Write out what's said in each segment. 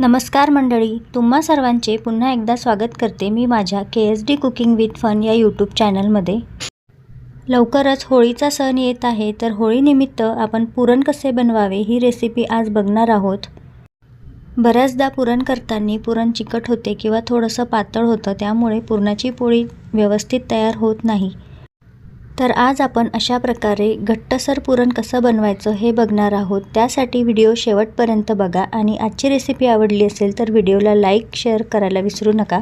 नमस्कार मंडळी तुम्हा सर्वांचे पुन्हा एकदा स्वागत करते मी माझ्या K S D cooking with fun या यूट्यूब चॅनलमध्ये. लवकरच होळीचा सण येत आहे तर होळीनिमित्त आपण पुरण कसे बनवावे ही रेसिपी आज बघणार आहोत. बऱ्याचदा पुरण करताना पुरण चिकट होते किंवा थोडंसं पातळ होतं त्यामुळे पुरणाची पोळी व्यवस्थित तयार होत नाही. तर आज आपण अशा प्रकारे घट्टसर पुरण कसं बनवायचं हे बघणार आहोत. त्यासाठी व्हिडिओ शेवटपर्यंत बघा आणि आजची रेसिपी आवडली असेल तर व्हिडिओला लाईक शेअर करायला विसरू नका.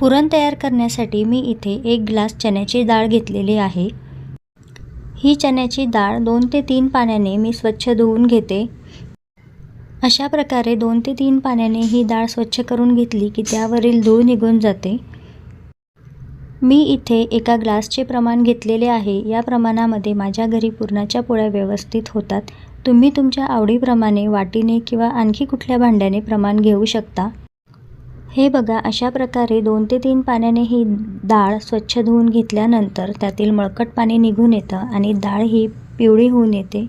पुरण तयार करण्यासाठी मी इथे एक ग्लास चण्याची डाळ घेतलेली आहे. ही चण्याची डाळ दोन ते तीन पाण्याने मी स्वच्छ धुवून घेते. अशा प्रकारे दोन ते तीन पाण्याने ही डाळ स्वच्छ करून घेतली की त्यावरील धूळ निघून जाते. मी इथे एका ग्लासचे प्रमाण घेतलेले आहे. या प्रमाणामध्ये माझ्या घरी पुरणाच्या पोळ्या व्यवस्थित होतात. तुम्ही तुमच्या आवडीप्रमाणे वाटीने किंवा आणखी कुठल्या भांड्याने प्रमाण घेऊ शकता. हे बघा अशा प्रकारे दोन ते तीन पाण्याने ही डाळ स्वच्छ धुवून घेतल्यानंतर त्यातील मळकट पाणी निघून येतं आणि डाळ ही पिवळी होऊन येते.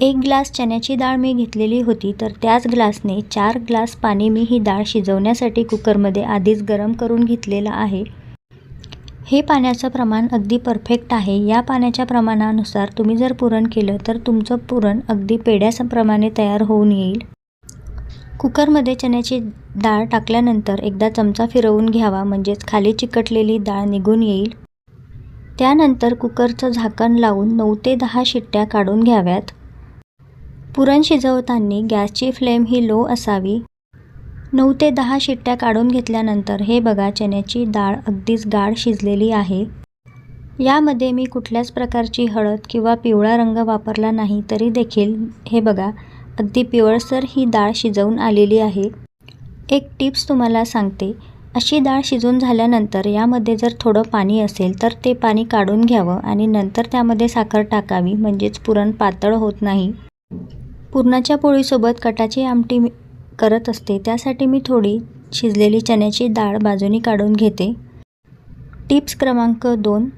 एक ग्लास चण्याची डाळ मी घेतलेली होती तर त्याच ग्लासने चार ग्लास पाणी मी ही डाळ शिजवण्यासाठी कुकरमध्ये आधीच गरम करून घेतलेलं आहे. हे पाण्याचं प्रमाण अगदी परफेक्ट आहे. या पाण्याच्या प्रमाणानुसार तुम्ही जर पुरण केलं तर तुमचं पुरण अगदी पेड्याप्रमाणे तयार होऊन येईल. कुकरमध्ये चण्याची डाळ टाकल्यानंतर एकदा चमचा फिरवून घ्यावा म्हणजेच खाली चिकटलेली डाळ निघून येईल. त्यानंतर कुकरचं झाकण लावून नऊ ते दहा शिट्ट्या काढून घ्याव्यात. पुरण शिजवताना गॅसची फ्लेम ही लो असावी. नऊ ते दहा शिट्ट्या काढून घेतल्यानंतर हे बघा चण्याची डाळ अगदीच गाढ शिजलेली आहे. यामध्ये मी कुठल्याच प्रकारची हळद किंवा पिवळा रंग वापरला नाही तरी देखील हे बघा अगदी पिवळसर ही डाळ शिजवून आलेली आहे. एक टिप्स तुम्हाला सांगते अशी डाळ शिजून झाल्यानंतर यामध्ये जर थोडं पाणी असेल तर ते पाणी काढून घ्यावं आणि नंतर त्यामध्ये साखर टाकावी म्हणजेच पुरण पातळ होत नाही. पुरणाच्या पोळीसोबत कटाची आमटी करत असते. त्यासाठी मी थोडी शिजलेली चण्याची डाळ बाजूनी काढून घेते. टिप्स क्रमांक दोन.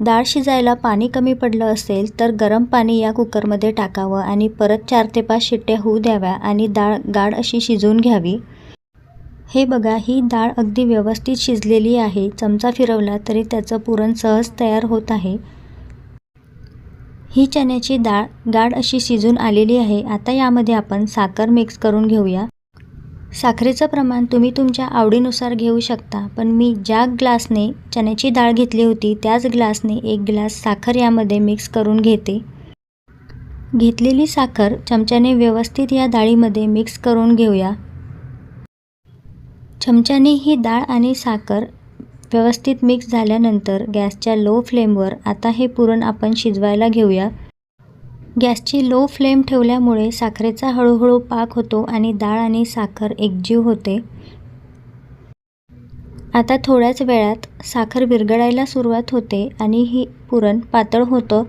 डाळ शिजायला पाणी कमी पडलं असेल तर गरम पाणी या कुकरमध्ये टाकावं आणि परत चार ते पाच शिट्ट्या होऊ द्याव्या आणि डाळ गाढ अशी शिजवून घ्यावी. हे बघा ही डाळ अगदी व्यवस्थित शिजलेली आहे. चमचा फिरवला तरी त्याचं पुरण सहज तयार होत आहे. ही चण्याची डाळ गाढ अशी शिजून आलेली आहे. आता यामध्ये आपण साखर मिक्स करून घेऊया. साखरेचं प्रमाण तुम्ही तुमच्या आवडीनुसार घेऊ शकता पण मी ज्या ग्लासने चण्याची डाळ घेतली होती त्याच ग्लासने एक ग्लास साखर यामध्ये मिक्स करून घेते. घेतलेली साखर चमच्याने व्यवस्थित या डाळीमध्ये मिक्स करून घेऊया. चमच्याने ही डाळ आणि साखर व्यवस्थित मिक्स झाल्यानंतर गॅसच्या लो फ्लेमवर आता हे पुरण आपण शिजवायला घेऊया. गॅसची लो फ्लेम ठेवल्यामुळे साखरेचा हळूहळू पाक होतो आणि डाळ आणि साखर एकजीव होते. आता थोड्याच वेळात साखर विरघळायला सुरुवात होते आणि ही पुरण पातळ होतं.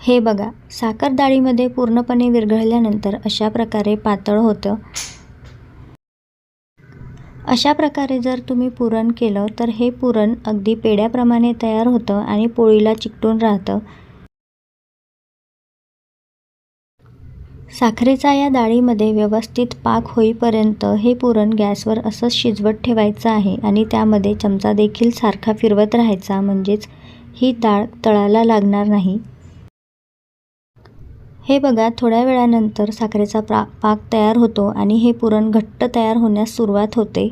हे बघा साखर डाळीमध्ये पूर्णपणे विरघळल्यानंतर अशा प्रकारे पातळ होतं. अशा प्रकारे जर तुम्ही पुरण केलं तर हे पुरण अगदी पेड्याप्रमाणे तयार होतं आणि पोळीला चिकटून राहतं. साखरेचा या डाळीमध्ये व्यवस्थित पाक होईपर्यंत हे पुरण गॅसवर असंच शिजवत ठेवायचं आहे आणि त्यामध्ये चमचा देखील सारखा फिरवत राहायचा म्हणजेच ही डाळ तळाला लागणार नाही. हे बघा थोड्या वेळानंतर साखरेचा प्रा पाक तयार होतो आणि हे पुरण घट्ट तयार होण्यास सुरुवात होते.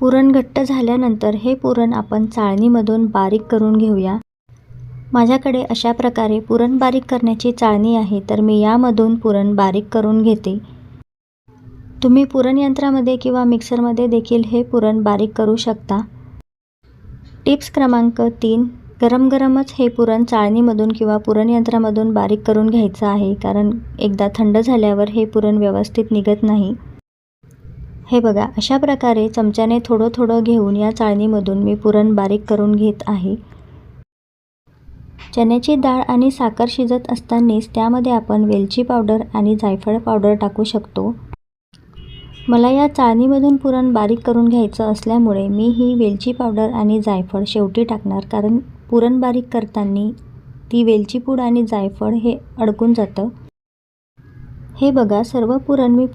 पुरण घट्ट झाल्यानंतर हे पुरण आपण चाळणीमधून बारीक करून घेऊया. माझ्याकडे अशा प्रकारे पुरण बारीक करण्याची चाळणी आहे तर मी यामधून पुरण बारीक करून घेते. तुम्ही पुरण यंत्रामध्ये किंवा मिक्सरमध्ये देखील हे पुरण बारीक करू शकता. टिप्स क्रमांक तीन गरम गरमच हे पुरण चाळणीमधून किंवा पुरण यंत्रामधून बारीक करून घ्यायचं आहे कारण एकदा थंड झाल्यावर हे पुरण व्यवस्थित निघत नाही. हे बघा अशा प्रकारे चमच्याने थोडं थोडं घेऊन या चाळणीमधून मी पुरण बारीक करून घेत आहे. चण्याची डाळ आणि साखर शिजत असतानाच त्यामध्ये आपण वेलची पावडर आणि जायफळ पावडर टाकू शकतो. मला या चाळणीमधून पुरण बारीक करून घ्यायचं असल्यामुळे मी ही वेलची पावडर आणि जायफळ शेवटी टाकणार कारण पुरण बारीक करताना ती वेलची पूड आणि जायफळ हे अडकून जातं. हे बघा सर्व पुरण मी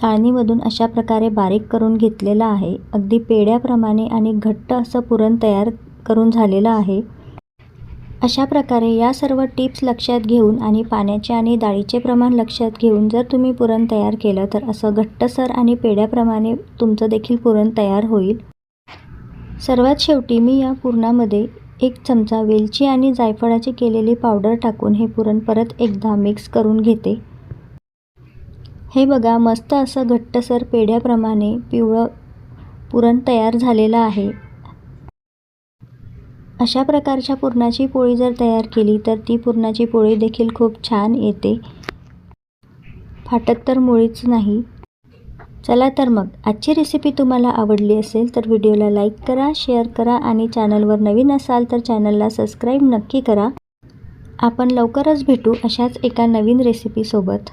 चाळणीमधून अशा प्रकारे बारीक करून घेतलेलं आहे. अगदी पेढ्याप्रमाणे आणि घट्ट असं पुरण तयार करून झालेलं आहे. अशा प्रकारे या सर्व टिप्स लक्षात घेऊन आणि पाण्याचे आणि डाळीचे प्रमाण लक्षात घेऊन जर तुम्ही पुरण तयार केलं तर असं घट्टसर आणि पेढ्याप्रमाणे तुमचं देखील पुरण तयार होईल. सर्वात शेवटी मी या पुरणामध्ये एक चमचा वेलची आणि जायफळाची केलेली पावडर टाकून हे पुरण परत एकदा मिक्स करून घेते. हे बघा मस्त असं घट्टसर पेढ्याप्रमाणे पिवळं पुरण तयार झालेलं आहे. अशा प्रकारच्या पुरणाची पोळी जर तयार केली तर ती पुरणाची पोळी देखील खूप छान येते. फाटत तर मुळीच नाही. चला तर मग आजची रेसिपी तुम्हाला आवडली असेल तर व्हिडिओला लाईक करा शेअर करा आणि चॅनलवर नवीन असाल तर चॅनलला सबस्क्राईब नक्की करा. आपण लवकरच भेटू अशाच एका नवीन रेसिपीसोबत